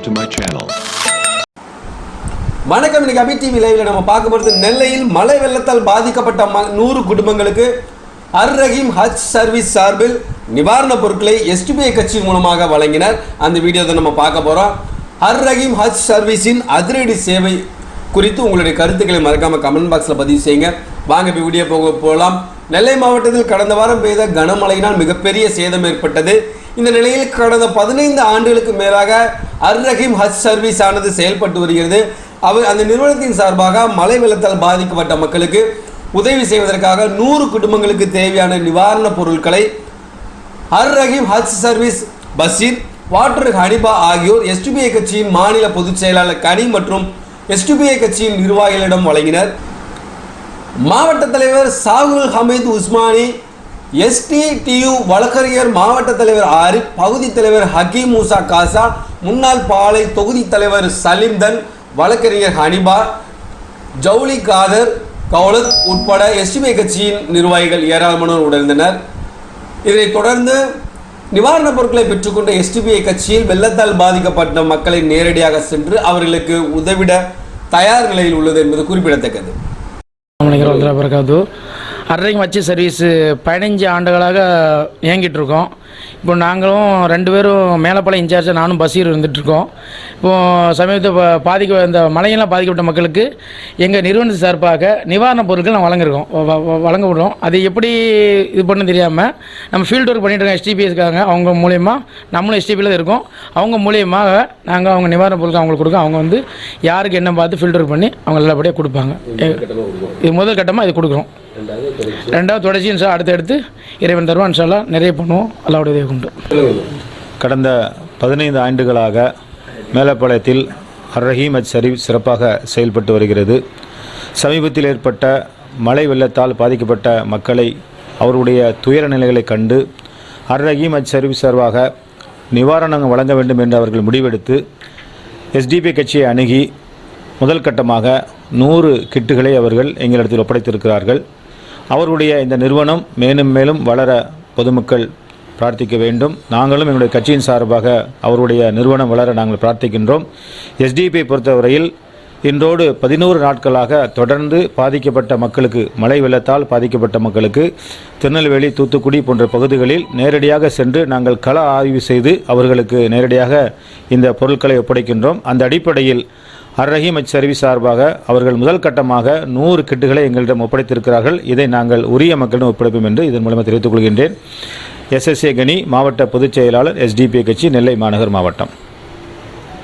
subscribe to my channel. வணக்கம் இன்னைக்கு அபி TV லைவ்ல நம்ம பார்க்க போகிறது நெல்லையில் மழை வெள்ளத்தால் பாதிக்கப்பட்ட ம நூறு குடும்பங்களுக்கு அர் ரஹீம் ஹஜ் சர்வீஸ் சார்பில் நிவாரணப் பொருட்களை எஸ்டிபிஐ கட்சி மூலமாக வழங்கினர். அந்த வீடியோ தான் நம்ம பார்க்க போகிறோம் அர் ரஹீம் ஹஜ் சர்வீஸின் அதிரடி சேவை குறித்து உங்களுடைய கருத்துக்களை மறக்காம கமெண்ட் பாக்ஸில் பதிவு செய்யுங்க. வாங்க இப்போ வீடியோ போக போகலாம் நெல்லை மாவட்டத்தில் கடந்த வாரம் பெய்த கனமழையினால் மிகப்பெரிய சேதம் ஏற்பட்டது. இந்த நிலையில் கடந்த பதினைந்து ஆண்டுகளுக்கு மேலாக அர் ரஹீம் ஹஜ் சர்வீஸ் ஆனது செயல்பட்டு வருகிறது. அவர் அந்த நிறுவனத்தின் சார்பாக மழை வெள்ளத்தால் பாதிக்கப்பட்ட மக்களுக்கு உதவி செய்வதற்காக நூறு குடும்பங்களுக்கு தேவையான நிவாரணப் பொருட்களை அர் ரஹீம் ஹஜ் சர்வீஸ் பஷீர் வாட்டர் ஹனிபா ஆகியோர் எஸ்டிபிஐ கட்சியின் மாநில பொதுச் செயலாளர் கனி மற்றும் எஸ்டிபிஐ கட்சியின் நிர்வாகிகளிடம் வழங்கினர். மாவட்ட தலைவர் சாகுல் ஹமீத் உஸ்மானி எஸ்டிடியு வழக்கறிஞர் மாவட்ட தலைவர் ஆரிப் பகுதி தலைவர் ஹக்கீம் மூசா காசா முன்னாள் பாலை தொகுதி தலைவர் சலீம்தன் வழக்கறிஞர் ஹனிபா ஜவுளி காதர் கௌலத் உட்பட எஸ்டிபிஐ கட்சியின் நிர்வாகிகள் ஏராளமானோர் உடனிருந்தனர். இதைத் தொடர்ந்து நிவாரணப் பொருட்களை பெற்றுக்கொண்ட எஸ்டிபிஐ கட்சியில் வெள்ளத்தால் பாதிக்கப்பட்ட மக்களை நேரடியாக சென்று அவர்களுக்கு உதவிட தயார் நிலையில் உள்ளது என்பது குறிப்பிடத்தக்கது. அலைக்கும் வரமத்துல்லாஹி வச்சு சர்வீஸு பதினஞ்சு ஆண்டுகளாக இயங்கிட்டு இருக்கோம். இப்போ நாங்களும் ரெண்டு பேரும் மேலப்பாளையம் இன்சார்ஜாக நானும் பசீர் இருந்துகிட்ருக்கோம் இப்போது சமீபத்தில் பாதிக்க இந்த மழையெல்லாம் பாதிக்கப்பட்ட மக்களுக்கு எங்கள் நிறுவனத்து சார்பாக நிவாரணப் பொருட்கள் நான் வழங்கிருக்கோம் வழங்க விடுறோம் அது எப்படி இது பண்ண தெரியாமல் நம்ம ஃபீல்டு ஒர்க் பண்ணிட்டு இருக்கோம் எஸ்டிபி இருக்காங்க அவங்க மூலயமா நம்மளும் எஸ்டிபியில் இருக்கோம். அவங்க மூலியமாக நாங்கள் அவங்க நிவாரணப் பொருட்கள் அவங்களுக்கு கொடுக்க அவங்க வந்து யாருக்கு என்ன பார்த்து ஃபில்டர் பண்ணி அவங்க நல்லபடியாக கொடுப்பாங்க. இது முதல் கட்டமாக இது கொடுக்குறோம். ரெண்டாவது தொடர்ச்சி. இன்ஷா அடுத்து அடுத்து இறைவன் தருவான் இன்ஷால்லா நிறைய பண்ணுவோம். அல்லாவுடைய உதவி கொண்டு கடந்த பதினைந்து ஆண்டுகளாக மேலப்பாளையத்தில் அர் ரஹீம் அஜ் ஷரீப் சிறப்பாக செயல்பட்டு வருகிறது. சமீபத்தில் ஏற்பட்ட மழை வெள்ளத்தால் பாதிக்கப்பட்ட மக்களை அவருடைய துயர நிலைகளை கண்டு அர் ரஹீம் அஜ் ஷரீப் சார்பாக நிவாரணம் வழங்க வேண்டும் என்று அவர்கள் முடிவெடுத்து எஸ்டிபி கட்சியை அணுகி முதல் கட்டமாக நூறு கிட்டுகளை அவர்கள் எங்களிடத்தில் ஒப்படைத்திருக்கிறார்கள். அவருடைய இந்த நிறுவனம் மேலும் மேலும் வளர பொதுமக்கள் பிரார்த்திக்க வேண்டும். நாங்களும் எங்களுடைய கட்சியின் சார்பாக அவருடைய நிறுவனம் வளர நாங்கள் பிரார்த்திக்கின்றோம். எஸ்டிபியை பொறுத்தவரையில் இன்றோடு பதினோரு நாட்களாக தொடர்ந்து பாதிக்கப்பட்ட மக்களுக்கு மழை வெள்ளத்தால் பாதிக்கப்பட்ட மக்களுக்கு திருநெல்வேலி தூத்துக்குடி போன்ற பகுதிகளில் நேரடியாக சென்று நாங்கள் கள ஆய்வு செய்து அவர்களுக்கு நேரடியாக இந்த பொருட்களை ஒப்படைக்கின்றோம். அந்த அடிப்படையில் அர் ரஹீம் அச் சர்வீஸ் சார்பாக அவர்கள் முதல் கட்டமாக நூறு கிட்டுகளை எங்களிடம் ஒப்படைத்திருக்கிறார்கள். இதை நாங்கள் உரிய மக்களிடம் ஒப்படைப்போம் என்று இதன் மூலமாக தெரிவித்துக் கொள்கின்றேன். எஸ்எஸ்ஏ கனி மாவட்ட பொதுச் செயலாளர் எஸ்டிபி கட்சி நெல்லை மாநகர் மாவட்டம்.